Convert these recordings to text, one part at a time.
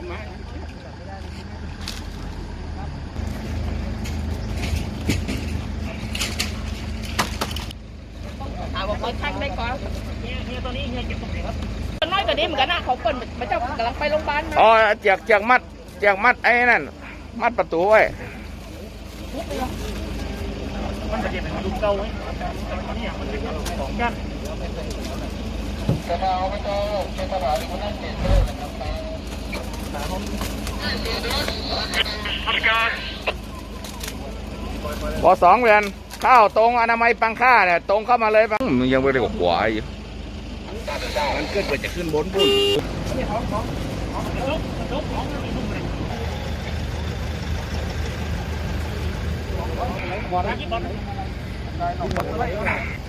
ถามว่าเขาทักได้ก่อนเฮียเฮียตัวนี้เฮียเก็บตรงไหนครับน้อยกว่านี้เหมือนกันนะเขาเปิดมาเจ้ากำลังไปโรงพยาบาลมาอ๋อเจียกเจียกมัดเจียกมัดไอ้นั่น มัดประตูไว้มันจะเก็บเป็นลูกเก่าไว้อันนี้มันเป็นของกันพอ สองเดือนข้าวตรงอนามัยปังค่าเนี่ยตรงเข้ามาเลยปังมึงยังไม่ได้กว่าขวายอยู่มันเกิดเกิดจะขึ้นบนพุ่นนี่นี่ไ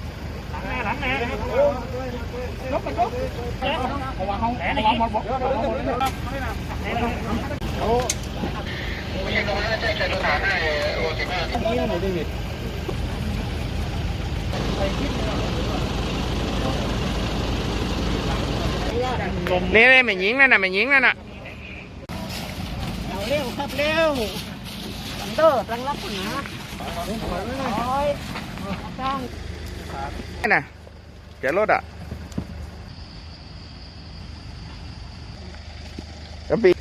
ม่หญิงนั่นน่ะไม่หญิงนั่นน่ะ เร็วครับเร็วเตอร์ตั้งรับปัญหาโอ้ยจ้าง นี่น่ะ કેલોડા અભી